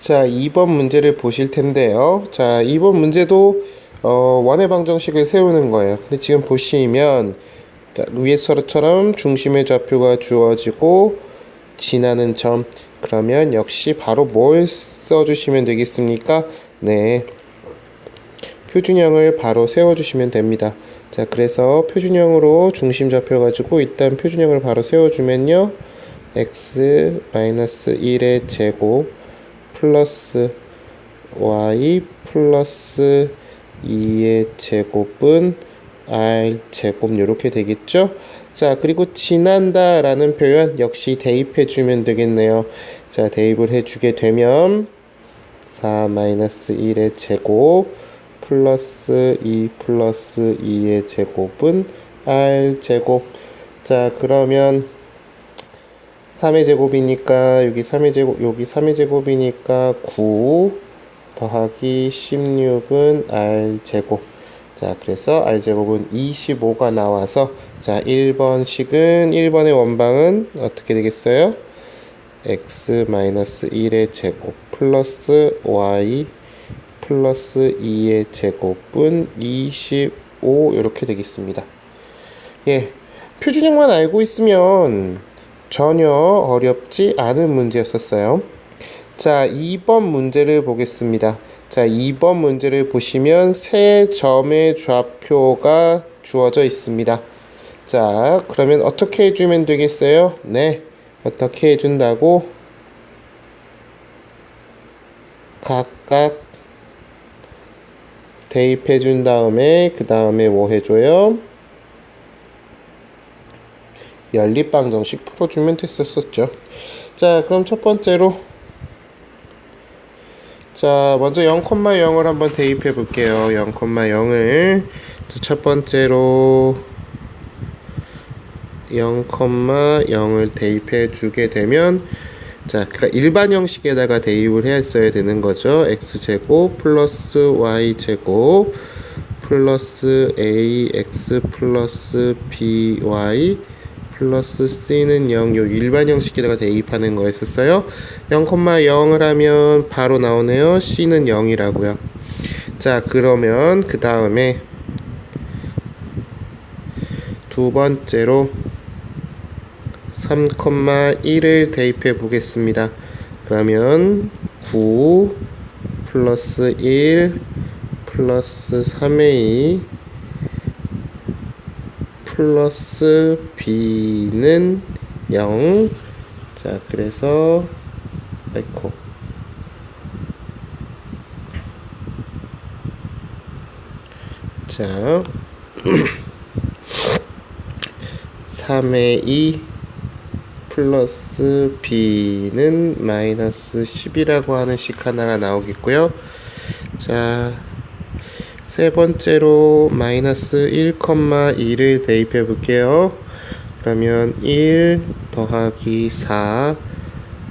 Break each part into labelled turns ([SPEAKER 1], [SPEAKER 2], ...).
[SPEAKER 1] 자, 2번 문제를 보실 텐데요. 자, 2번 문제도 어, 원의 방정식을 세우는 거예요. 근데 지금 보시면 그러니까 위에서처럼 중심의 좌표가 주어지고 지나는 점 그러면 역시 바로 뭘 써주시면 되겠습니까? 네. 표준형을 바로 세워주시면 됩니다. 자, 그래서 표준형으로 중심 잡혀가지고 일단 표준형을 바로 세워주면요. x-1의 제곱 플러스 y 플러스 2의 제곱은 r 제곱 이렇게 되겠죠? 자, 그리고 지난다 라는 표현 역시 대입해 주면 되겠네요. 자, 대입을 해주게 되면 4-1의 제곱 플러스 2 플러스 2의 제곱은 r 제곱 자, 그러면 3의 제곱이니까 여기 3의 제곱 여기 3의 제곱이니까 9 더하기 16은 r 제곱 자 그래서 r 제곱은 25가 나와서 자 1번 식은 1번의 원방은 어떻게 되겠어요? x-1의 제곱 플러스 y 플러스 2의 제곱은 25 이렇게 되겠습니다. 예, 표준형만 알고 있으면 전혀 어렵지 않은 문제였었어요. 자, 2번 문제를 보겠습니다. 자, 2번 문제를 보시면 세 점의 좌표가 주어져 있습니다. 자, 그러면 어떻게 해주면 되겠어요? 네, 어떻게 해준다고? 각각 대입해 준 다음에 그 다음에 뭐 해줘요? 연립방 정식 풀어주면 됐었었죠. 자, 그럼 첫 번째로 자, 먼저 0,0을 한번 대입해 볼게요. 0,0을 첫 번째로 0,0을 대입해 주게 되면 자, 그러니까 일반 형식에다가 대입을 했어야 되는 거죠. x제곱 플러스 y제곱 플러스 ax 플러스 by 플러스 c는 0, 요 일반 형식에다가 대입하는 거였었어요. 0,0을 하면 바로 나오네요. c는 0이라고요. 자, 그러면 그 다음에 두 번째로 3,1을 대입해 보겠습니다. 그러면 9 플러스 1 플러스 3의 2 플러스 b는 0. 자, 그래서 아이코 자 3의 2 플러스 b는 마이너스 10이라고 하는 식 하나가 나오겠고요. 자, 세 번째로 마이너스 1,2를 대입해 볼게요. 그러면 1 더하기 4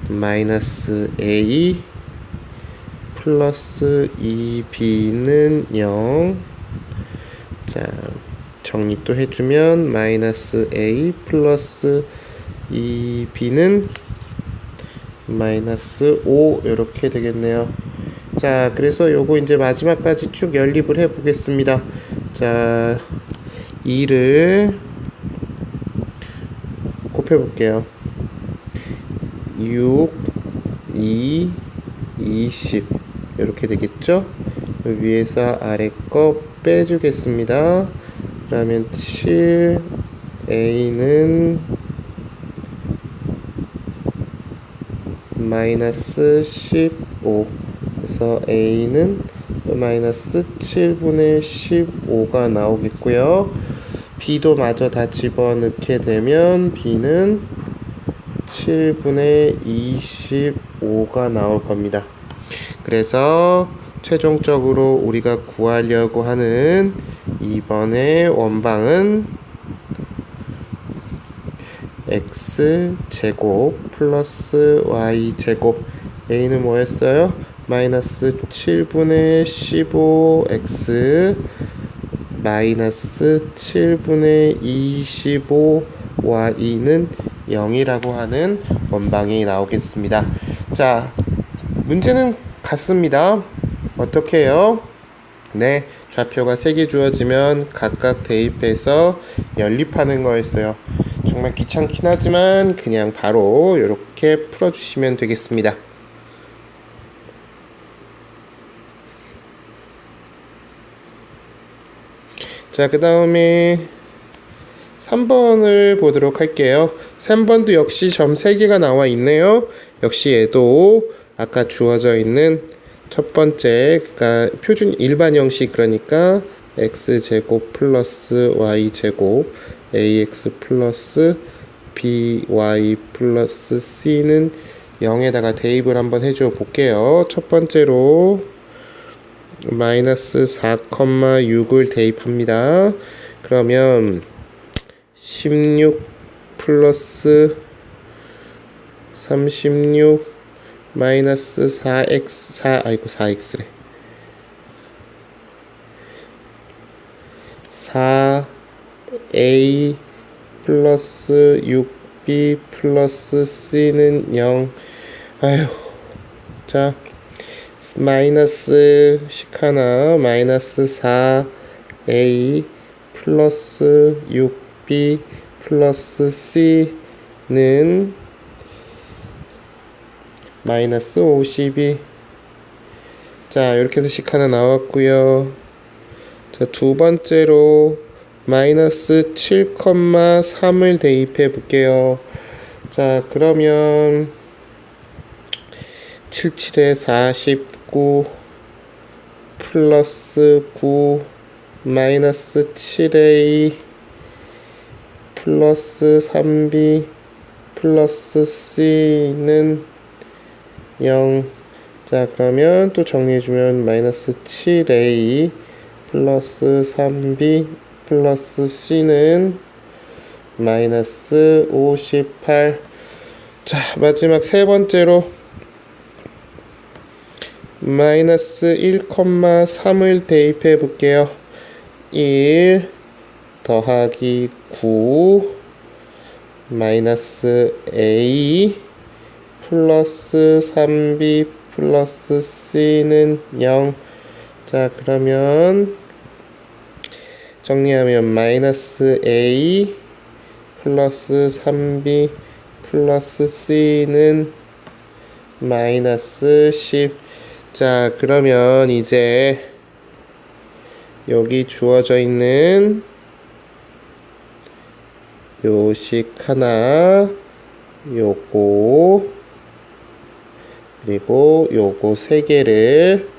[SPEAKER 1] 마이너스 a 플러스 2b는 0. 자, 정리 또 해주면 마이너스 a 플러스 2b는 마이너스 5 이렇게 되겠네요. 자, 그래서 요거 이제 마지막까지 쭉 연립을 해 보겠습니다. 자, 2를 곱해 볼게요. 6, 2, 20 이렇게 되겠죠? 위에서 아래 거 빼주겠습니다. 그러면 7 A는 마이너스 15 그래서 A는 마이너스 7분의 15가 나오겠고요. B도 마저 다 집어넣게 되면 B는 7분의 25가 나올 겁니다. 그래서 최종적으로 우리가 구하려고 하는 2번의 원방은 x 제곱 플러스 y 제곱 a는 뭐였어요? 마이너스 7분의 15x 마이너스 7분의 25 y는 0이라고 하는 원방이 나오겠습니다. 자, 문제는 같습니다. 어떻게 해요? 네, 좌표가 3개 주어지면 각각 대입해서 연립하는 거였어요. 정말 귀찮긴 하지만 그냥 바로 이렇게 풀어주시면 되겠습니다. 자, 그 다음에 3번을 보도록 할게요. 3번도 역시 점 3개가 나와 있네요. 역시 얘도 아까 주어져 있는 첫 번째, 그러니까 표준 일반 형식 그러니까 x제곱 플러스 y제곱 ax 플러스 by 플러스 c는 0에다가 대입을 한번 해줘 볼게요. 첫 번째로 마이너스 4,6을 대입합니다. 그러면 16 플러스 36 마이너스 4x 4 아이고 4x래. 4a 플러스 6b 플러스 c는 0 아휴. 자 마이너스 식 하나 마이너스 4a 플러스 6b 플러스 c는 마이너스 52 자 이렇게 해서 식 하나 나왔고요. 자 두 번째로 마이너스 7,3을 대입해 볼게요. 자 그러면 77에 49 플러스 9 마이너스 7a 플러스 3b 플러스 c는 0. 자, 그러면 또 정리해주면 마이너스 7a 플러스 3b 플러스 c는 마이너스 58. 자, 마지막 세 번째로 마이너스 1,3을 대입해 볼게요. 1 더하기 9 마이너스 a 플러스 3b 플러스 c는 0. 자, 그러면 정리하면 마이너스 a 플러스 3b 플러스 c는 마이너스 10. 자, 그러면 이제 여기 주어져 있는 요식 하나, 요거, 그리고 요거 세 개를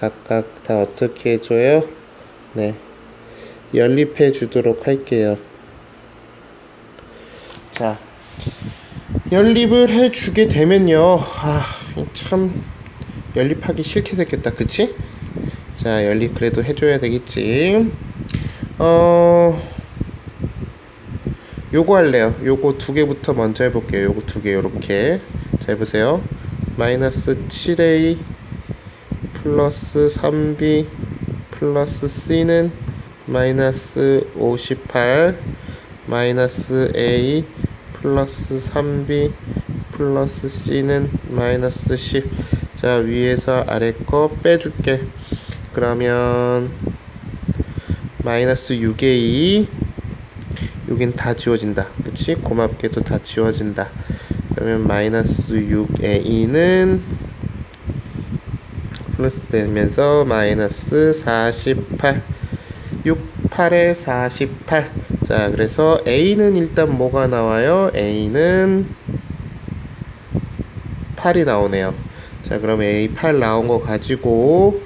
[SPEAKER 1] 각각 다 어떻게 해줘요? 네. 연립해 주도록 할게요. 자, 연립을 해 주게 되면요. 아, 참, 연립하기 싫게 됐겠다. 그치? 자, 연립 그래도 해줘야 되겠지. 어, 요거 할래요. 요거 두 개부터 먼저 해볼게요. 요거 두 개, 요렇게. 자, 해보세요. 마이너스 7a 플러스 3b 플러스 c는 마이너스 58 마이너스 a 플러스 3b 플러스 c는 마이너스 10. 자, 위에서 아래 거 빼줄게. 그러면 마이너스 6a 여긴 다 지워진다. 그치? 고맙게도 다 지워진다. 그러면 마이너스 6a는 플러스 되면서 마이너스 48 6, 8에 48 자, 그래서 a는 일단 뭐가 나와요? a는 8이 나오네요. 자, 그럼 a8 나온 거 가지고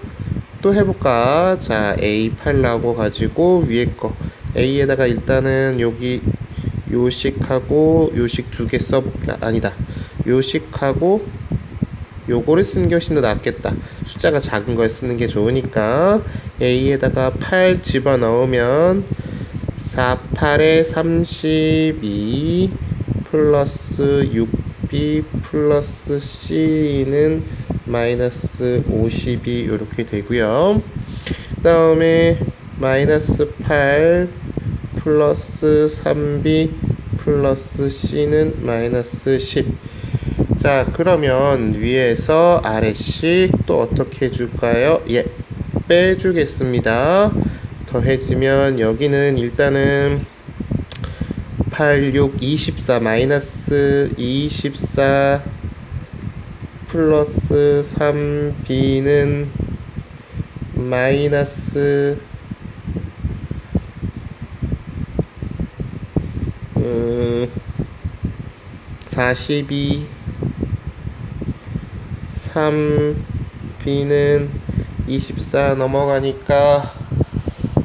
[SPEAKER 1] 또 해볼까? 자, a8 나온 거 가지고 위에 거 A에다가 일단은 여기 요식하고 요식 두 개 써볼까? 아니다. 요식하고 요거를 쓰는 게 훨씬 더 낫겠다. 숫자가 작은 걸 쓰는 게 좋으니까 A에다가 8 집어넣으면 4, 8에 32 플러스 6B 플러스 C는 마이너스 52 이렇게 되고요. 그 다음에 마이너스 8 플러스 3b 플러스 c는 마이너스 10. 자, 그러면 위에서 아래씩 또 어떻게 해줄까요? 예, 빼주겠습니다. 더해지면 여기는 일단은 8, 6, 24 마이너스 24 플러스 3b는 마이너스 음, 42 3b는 24 넘어가니까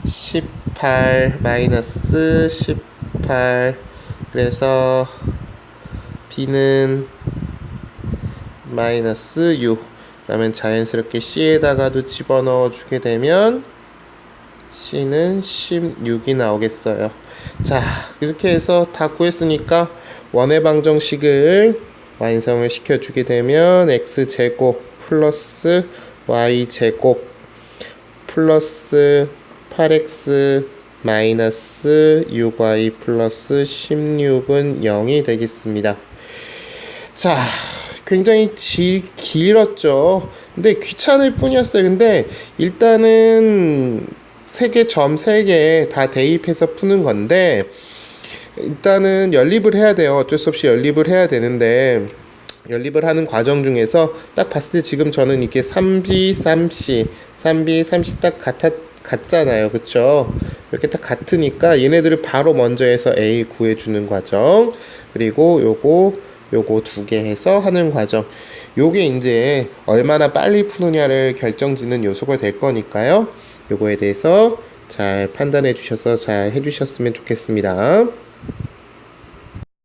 [SPEAKER 1] 18 마이너스 18 그래서 b는 마이너스 6 그러면 자연스럽게 c에다가도 집어넣어 주게 되면 c는 16이 나오겠어요. 자 이렇게 해서 다 구했으니까 원의 방정식을 완성을 시켜주게 되면 x제곱 플러스 y제곱 플러스 8x 마이너스 6y 플러스 16은 0이 되겠습니다. 자, 굉장히 지, 길었죠. 근데 귀찮을 뿐이었어요. 근데 일단은 세 개 점 세 개 다 대입해서 푸는 건데 일단은 연립을 해야 돼요. 어쩔 수 없이 연립을 해야 되는데 연립을 하는 과정 중에서 딱 봤을 때 지금 저는 이게 3B, 3C, 3B, 3C 딱 같아, 같잖아요. 그쵸? 이렇게 딱 같으니까 얘네들을 바로 먼저 해서 A 구해주는 과정. 그리고 요거, 요거 두 개 해서 하는 과정. 요게 이제 얼마나 빨리 푸느냐를 결정짓는 요소가 될 거니까요. 요거에 대해서 잘 판단해 주셔서 잘 해주셨으면 좋겠습니다.